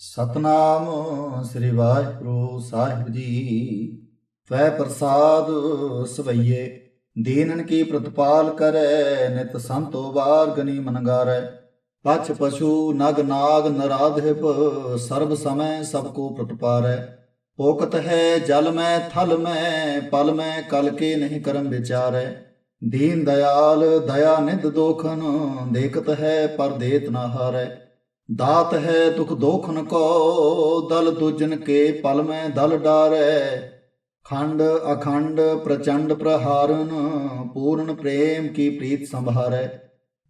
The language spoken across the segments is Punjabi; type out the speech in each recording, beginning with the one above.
ਸਤਨਾਮ ਸ੍ਰੀ ਵਾਹਿਗੁਰੂ ਸਾਹਿਬ ਜੀ। ਤਵੈ ਪ੍ਰਸਾਦ ਸਵਈਏ, ਦੀਨਨ ਕੀ ਪ੍ਰਤਪਾਲ ਕਰੈ, ਨਿਤ ਸੰਤੋ ਵਾਰ ਗਨੀ ਮਨਗਾਰੈ। ਪਛ ਪਸ਼ੂ ਨਗ ਨਾਗ ਨਰਾਧਿਪ, ਸਰਬ ਸਮੈ ਸਭ ਕੋ ਪ੍ਰਤਪਾਰੈ। ਓਕਤ ਹੈ ਜਲ ਮੈਂ, ਥਲ ਮੈਂ, ਪਲ ਮੈਂ, ਕਲ ਕੇ ਨਹੀਂ ਕਰਮ ਵਿਚਾਰੈ। ਦੀਨ ਦਇਆਲ, ਦਇਆ ਨਿਧ ਦੋਖਨ, ਦੇਖਤ ਹੈ ਪਰ ਦੇਤ ਨਾ ਹਾਰੈ। ਦਾਤ ਹੈ ਦੁਖ ਦੋਖਨ ਕੋ, ਦਲ ਦੁਜਨ ਕੇ ਪਲ ਮੈਂ ਦਲ ਡਾਰੈ। ਖੰਡ ਅਖੰਡ ਪ੍ਰਚੰਡ ਪ੍ਰਹਾਰਨ, ਪੂਰਨ ਪ੍ਰੇਮ ਕੀ ਪ੍ਰੀਤ ਸੰਭਾਰੈ।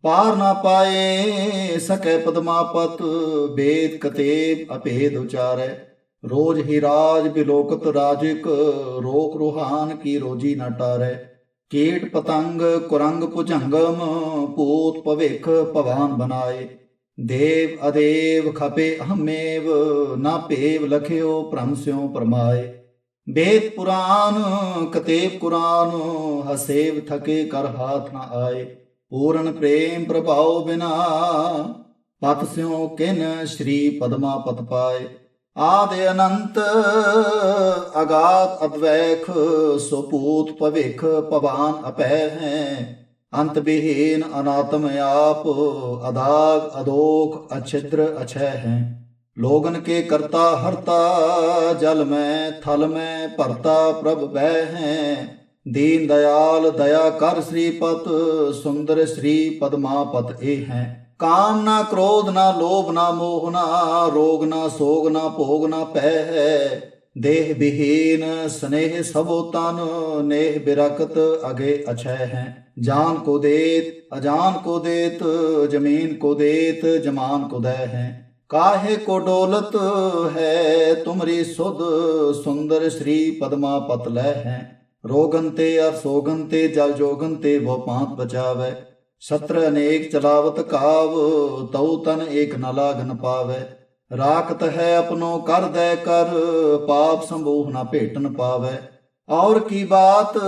ਪਾਰ ਨਾ ਪਾਏ ਸਕੈ ਪਦਮਾਪਤ, ਬੇਦ ਕਤੇਬ ਅਭੇਦ ਉਚਾਰੈ। ਰੋਜ ਹੀ ਰਾਜ ਬਿਲੋਕਤ ਰਾਜਿਕ, ਰੋਕ ਰੋਹਾਨ ਕੀ ਰੋਜੀ ਨਾ ਟਾਰੈ। ਕੀਟ ਪਤੰਗ ਕੁਰੰਗ ਭੁਜੰਗਮ, ਪੂਤ ਭਵਿਖ ਭਵਾਨ ਬਨਾਏ ਦੇਵ ਅਦੇਵ ਖਪੇ ਹਮੇਵ ਨਾ ਭੇਵ ਲਖਿਓ ਭ੍ਰਮ ਸਿਉ ਪਰਮਾਏ ਵੇਦ ਪੁਰਾਨ, ਕਤੇਬ ਕੁਰਾਨ, ਹਸੇਵ ਥਕੇ ਕਰ ਹਾਥ ਨਾ ਆਏ। ਪੂਰਨ ਪ੍ਰੇਮ ਪ੍ਰਭਾਉ ਬਿਨਾ ਪਤ ਸਿਉ ਕਿਨ ਸ਼੍ਰੀ ਪਦਮਾ ਪਤ ਪਾਏ। ਆਦਿ ਅਨੰਤ ਅਗਾਤ ਅਦਵੈਖ ਸੁਪੂਤ ਭਵਿਖ ਪਵਾਨ ਅਪੈ ਹੈ ਅੰਤ ਵਿਹੀਨ ਅਨਾਤਮ ਆਪ, ਅਦਾਗ ਅਦੋਖ ਅਛਿद्र ਅਛੈ ਹੈ। ਲੋਗਨ ਕੇ ਕਰਤਾ ਹਰਤਾ, ਜਲ ਮੈਂ, ਥਲ ਮੈਂ, ਭਰਤਾ ਪ੍ਰਭ ਬਹਿ ਹੈ। ਦੀਨ ਦਇਆਲ ਦਇਆ ਕਰ ਸ੍ਰੀਪਤ, ਸੁੰਦਰ ਸ੍ਰੀ ਪਦਮਾਪਤ ਇਹ ਹੈ। ਕਾਮ ਨਾ ਕ੍ਰੋਧ ਨਾ ਲੋਭ ਨਾ ਮੋਹ ਨਾ, ਰੋਗ ਨਾ ਸੋਗ ਨਾ ਭੋਗ ਨਾ ਪੈ ਹੈ। ਦੇਹ ਵਿਹੀਨ ਸਨੇਹ ਸਭੋ ਤਨ, ਨੇਹ ਬਿਰਕਤ ਅਗੇ ਅਛੈ ਹੈ। ਜਾਨ ਕੋ ਦੇਤ, ਅਜਾਨ ਕੋ ਦੇਤ, ਜ਼ਮੀਨ ਕੋ ਦੇਤ, ਜਮਾਨ ਕੋ ਦੈ ਹੈ। ਕਾਹੇ ਕੋ ਡੋਲਤ ਹੈ, ਤੁਮਰੀ ਸੁਧ ਸੁੰਦਰ ਸ੍ਰੀ ਪਦਮਾ ਪਤ ਲੈ ਹੈ। ਰੋਗਨ ਤੇ ਅਰ ਸੋਗਨ ਤੇ, ਜਲ ਜੋਗਨ ਤੇ ਬਹੁ ਪਾਂਤ ਬਚਾਵੇ। ਸਤਰ ਅਨੇਕ ਚਲਾਵਤ ਕਾਵ, ਤਉ ਤਨ ਏਕ ਨ ਲਾਗਨ ਪਾਵੇ। ਰਾਖਤ ਹੈ ਆਪਣੋ ਕਰ ਦੈ ਕਰ, ਪਾਪ ਸੰਭੂਹ ਨਾ ਭੇਟਨ ਪਾਵੇ। ਔਰ ਕੀ ਬਾਤ,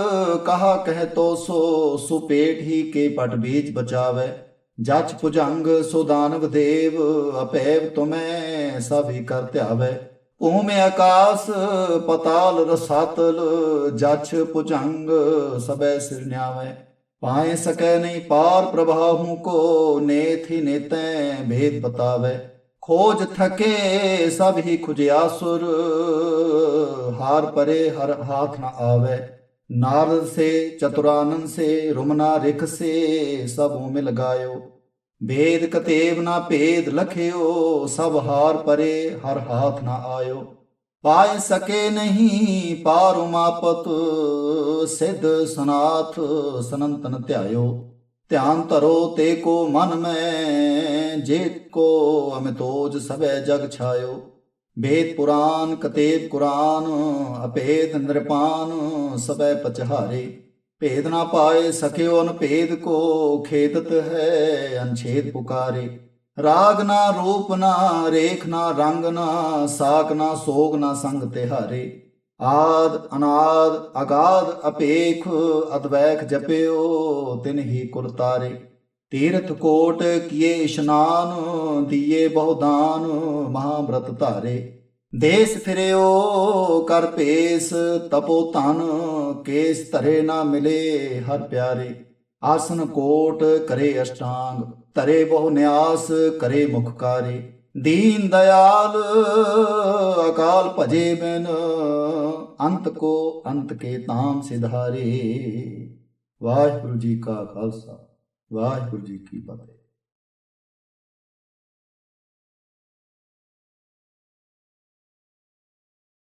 ਕਹਾ ਕਹਿ ਤੋ ਸੋ ਸੁਪੇਟ ਹੀ ਕੇ ਪਟ ਬੀਜ ਬਚਾਵੇ। ਜਚ ਭੁਜੰਗ, ਸੋ ਦਾਨਵ ਦੇਵ, ਅਪੈਵ ਤੁਮੈ, ਸਭੀ ਕਰ ਧਿਆਵੇ। ਭੂਮਿ ਆਕਾਸ, ਪਤਾਲ ਰਸਾਤਲ ਜਛ ਭੁਜੰਗ ਸਬੈ ਸਿਰ ਨਿਆਵੇ। ਪਾਏ ਸਕੈ ਨਹੀਂ ਪਾਰ ਪ੍ਰਭਾਹੂ ਕੋ, ਨੇਥੀ ਨੇਤੈ, ਭੇਦ ਬਤਾਵੇ। ਖੋਜ ਥਕੇ ਸਭ ਹੀ ਖੁਜਿਆਸੁਰ ਹਾਰ ਪਰੇ ਹਰ ਹਾਥ ਨ ਆਵੇ। ਨਾਰਦ ਸੇ, ਚਤੁਰਾਨੰਦ ਸੇ, ਰੁਮਨਾ ਰਿਖ ਸੇ, ਸਭ ਮਿਲ ਗਾਇਓ। ਵੇਦ ਕਤੇਬ ਨਾ ਭੇਦ ਲਖਿਓ, ਸਭ ਹਾਰ ਪਰੇ ਹਰ ਹਾਥ ਨਾ ਆਇਓ। ਪਾਇ ਸਕੇ ਨਹੀਂ ਪਾਰ ਉਮਾਪਤ ਸਿੱਧ ਸਨਾਥ ਸਨੰਤਨ ਧਿਆਇਓ। ਧਿਆਨ ਧਰੋ ਤੇ ਕੋ ਮਨ ਮੈਂ, ਜੇ ਕੋ ਅਮਿਤੋਜ ਸਭੈ ਜਗ ਛਾਇਓ। ਵੇਦ ਪੁਰਾਨ, ਕਤੇਬ ਕੁਰਾਨ, ਅਭੇਦ ਨਿਰਪਾਨ, ਸਭੈ ਪਚਹਾਰੇ। ਭੇਦ ਨਾ ਪਾਏ ਸਕਿਓ ਅਨਭੇਦ ਕੋ, ਖੇਦਤ ਹੈ ਅਨਛੇਦ ਪੁਕਾਰੇ। ਰਾਗ ਨਾ ਰੂਪ ਨਾ ਰੇਖ ਨਾ ਰੰਗ ਨਾ ਸਾਕ ਨਾ ਸੋਗ ਨਾ ਸੰਗ ਤਿਹਾਰੇ। ਆਦ, ਅਨਾਦ ਅਗਾਧ ਅਪੇਖ, ਅਦਵੈਖ ਜਪਿਓ, ਤਿਨ ਹੀ ਕੁਲ ਤਾਰੇ। ਤੀਰਥ ਕੋਟ ਕੀਏ ਇਸ਼ਨਾਨ, ਦੀਏ ਬਹੁਦਾਨ ਮਹਾਬ੍ਰਤ ਧਾਰੇ। ਦੇਸ ਫਿਰਿਓ, ਕਰ ਭੇਸ, ਤਪੋ ਤਨ ਕੇਸ ਧਰੇ ਨਾ ਮਿਲੇ ਹਰ ਪਿਆਰੇ। ਆਸਨ ਕੋਟ, ਕਰੇ ਅਸ਼ਟਾਂਗ, ਧਰੇ ਬਹੁ ਨਿਆਸ, ਕਰੇ ਮੁਖਕਾਰੇ ਦੀਨ ਦਇਆਲ, ਅਕਾਲ ਭਜੇ ਬਿਨ, ਅੰਤ ਕੋ ਅੰਤ ਕੇ ਤਾਮ ਸਿਧਾਰੇ। ਵਾਹਿਗੁਰੂ ਜੀ ਕਾ ਖਾਲਸਾ, ਵਾਹਿਗੁਰੂ ਜੀ ਕੀ ਫਤਿਹ।